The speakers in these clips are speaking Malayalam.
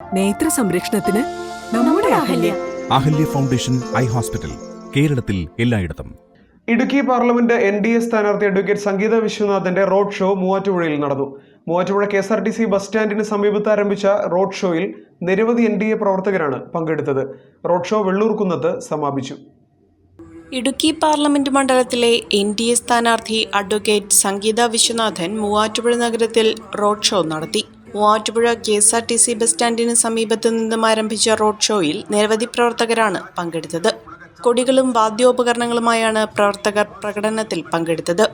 നേത്ര സംരക്ഷണത്തിന് നമ്മുടെ Ahalya. Ahalya foundation eye hospital കേരളത്തിൽ എല്ലായിടത്തും. Idukki parliament N D A സ്ഥാനാർത്ഥി അഡ്വക്കേറ്റ് സംഗീത വിശ്വനാഥന്റെ റോഡ് ഷോ മൂവാറ്റുപുഴയിൽ നടന്നു. Muvattupuzha K S R T C bus സ്റ്റാൻഡിന് സമീപത്ത് ആരംഭിച്ച റോഡ് ഷോയിൽ നിരവധി എൻ ഡി എ പ്രവർത്തകരാണ് പങ്കെടുത്തത്. റോഡ് ഷോ വെള്ളൂർക്കുന്നത്ത് സമാപിച്ചു. ഇടുക്കി പാർലമെന്റ് മണ്ഡലത്തിലെ എൻ ഡി എ സ്ഥാനാർത്ഥി അഡ്വക്കേറ്റ് സംഗീത വിശ്വനാഥൻ മൂവാറ്റുപുഴ നഗരത്തിൽ റോഡ് ഷോ നടത്തി. Muvattupuzha K S R T C bus സ്റ്റാൻഡിന് സമീപത്ത് നിന്നും ആരംഭിച്ച റോഡ് ഷോയിൽ നിരവധി പ്രവർത്തകരാണ് പങ്കെടുത്തത്. കൊടികളും വാദ്യോപകരണങ്ങളുമായാണ് പ്രവർത്തകർ പ്രകടനത്തിൽ പങ്കെടുത്തത്.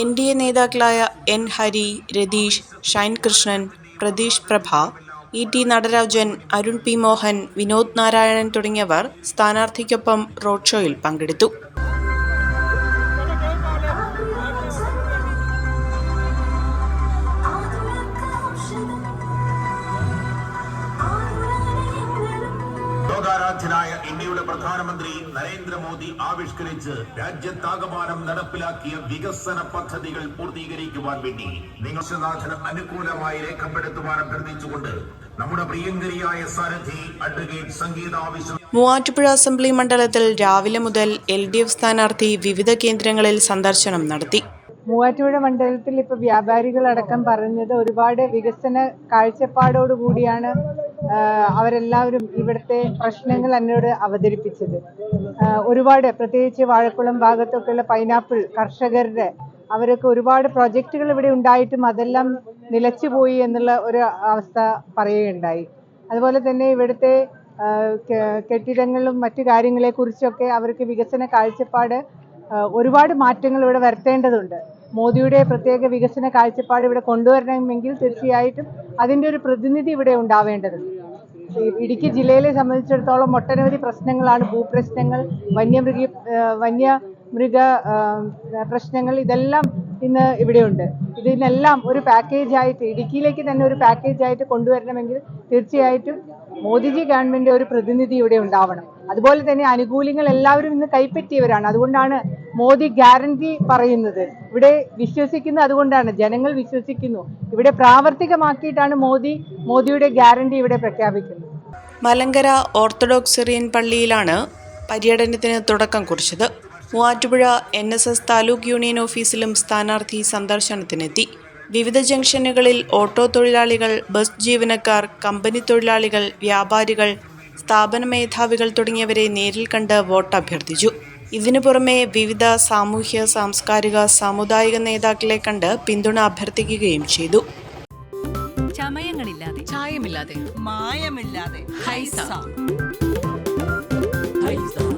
എൻ ഡി എ നേതാക്കളായ N Hari Ratheesh Shine Krishnan Pratheesh Prabha E T Natarajan Arun P Mohan Vinod Narayanan തുടങ്ങിയവർ സ്ഥാനാർത്ഥിക്കൊപ്പം റോഡ് ഷോയിൽ പങ്കെടുത്തു. ലോകാരാധ്യനായ ഇന്ത്യയുടെ പ്രധാനമന്ത്രി നരേന്ദ്രമോദി ആവിഷ്കരിച്ച് രാജ്യത്താകമാനം നടപ്പിലാക്കിയ വികസന പദ്ധതികൾ പൂർത്തീകരിക്കുവാൻ വേണ്ടി നിങ്ങൾനാഥന് അനുകൂലമായി രേഖപ്പെടുത്തുവാൻ അഭ്യർത്ഥിച്ചുകൊണ്ട് നമ്മുടെ പ്രിയങ്കരിയായ സാരഥി അഡ്വക്കേറ്റ് സംഗീത ആവശ്യം മൂവാറ്റുപുഴ അസംബ്ലി മണ്ഡലത്തിൽ രാവിലെ മുതൽ എൽ ഡി എഫ് സ്ഥാനാർത്ഥി വിവിധ കേന്ദ്രങ്ങളിൽ സന്ദർശനം നടത്തി. മൂവാറ്റുപുഴ മണ്ഡലത്തിൽ ഇപ്പോൾ വ്യാപാരികളടക്കം പറഞ്ഞത് ഒരുപാട് വികസന കാഴ്ചപ്പാടോടുകൂടിയാണ് അവരെല്ലാവരും ഇവിടുത്തെ പ്രശ്നങ്ങൾ എന്നോട് അവതരിപ്പിച്ചത്. ഒരുപാട് പ്രത്യേകിച്ച് വാഴക്കുളം ഭാഗത്തൊക്കെയുള്ള പൈനാപ്പിൾ കർഷകരുടെ അവരൊക്കെ ഒരുപാട് പ്രൊജക്റ്റുകൾ ഇവിടെ ഉണ്ടായിട്ടും അതെല്ലാം നിലച്ചുപോയി എന്നുള്ള ഒരു അവസ്ഥ പറയുകയുണ്ടായി. അതുപോലെ തന്നെ ഇവിടുത്തെ കെട്ടിടങ്ങളും മറ്റു കാര്യങ്ങളെക്കുറിച്ചൊക്കെ അവർക്ക് വികസന കാഴ്ചപ്പാട് ഒരുപാട് മാറ്റങ്ങൾ ഇവിടെ വരുത്തേണ്ടതുണ്ട്. മോദിയുടെ പ്രത്യേക വികസന കാഴ്ചപ്പാട് ഇവിടെ കൊണ്ടുവരണമെങ്കിൽ തീർച്ചയായിട്ടും അതിന്റെ ഒരു പ്രതിനിധി ഇവിടെ ഉണ്ടാവേണ്ടതുണ്ട്. ഇടുക്കി ജില്ലയിലെ സംബന്ധിച്ചിടത്തോളം ഒട്ടനവധി പ്രശ്നങ്ങളാണ്. ഭൂപ്രശ്നങ്ങൾ വന്യമൃഗ വന്യമൃഗ പ്രശ്നങ്ങൾ ഇതെല്ലാം ഇന്ന് ഇവിടെയുണ്ട്. ഇതിനെല്ലാം ഒരു പാക്കേജ് ആയിട്ട് ഇടുക്കിയിലേക്ക് തന്നെ ഒരു പാക്കേജ് ആയിട്ട് കൊണ്ടുവരണമെങ്കിൽ തീർച്ചയായിട്ടും മോദിജി ഗവൺമെന്റ് ഒരു പ്രതിനിധി ഇവിടെ ഉണ്ടാവണം. അതുപോലെ തന്നെ ആനുകൂല്യങ്ങൾ എല്ലാവരും ഇന്ന് കൈപ്പറ്റിയവരാണ്. അതുകൊണ്ടാണ് മോദി ഗ്യാരണ്ടി പറയുന്നത്. ഇവിടെ വിശ്വസിക്കുന്നത് അതുകൊണ്ടാണ്. ജനങ്ങൾ വിശ്വസിക്കുന്നു. ഇവിടെ പ്രാവർത്തികമാക്കിയിട്ടാണ് മോദി മോദിയുടെ ഗ്യാരണ്ടി ഇവിടെ പ്രഖ്യാപിക്കുന്നത്. മലങ്കര ഓർത്തഡോക്സ് സിറിയൻ പള്ളിയിലാണ് പര്യടനത്തിന് തുടക്കം കുറിച്ചത്. Muvattupuzha N S S taluk union ഓഫീസിലും സ്ഥാനാർത്ഥി സന്ദർശനത്തിനെത്തി. വിവിധ ജംഗ്ഷനുകളിൽ ഓട്ടോ തൊഴിലാളികൾ ബസ് ജീവനക്കാർ കമ്പനി തൊഴിലാളികൾ വ്യാപാരികൾ സ്ഥാപന മേധാവികൾ തുടങ്ങിയവരെ നേരിൽ കണ്ട് വോട്ട് അഭ്യർത്ഥിച്ചു ഇതിനു പുറമെ വിവിധ സാമൂഹ്യ സാംസ്കാരിക സാമുദായിക നേതാക്കളെ കണ്ട് പിന്തുണ അഭ്യർത്ഥിക്കുകയും ചെയ്തു. ചമയങ്ങളില്ലാതെ. ചായമില്ലാതെ. മായമില്ലാതെ. ഹൈസ. ഹൈസ.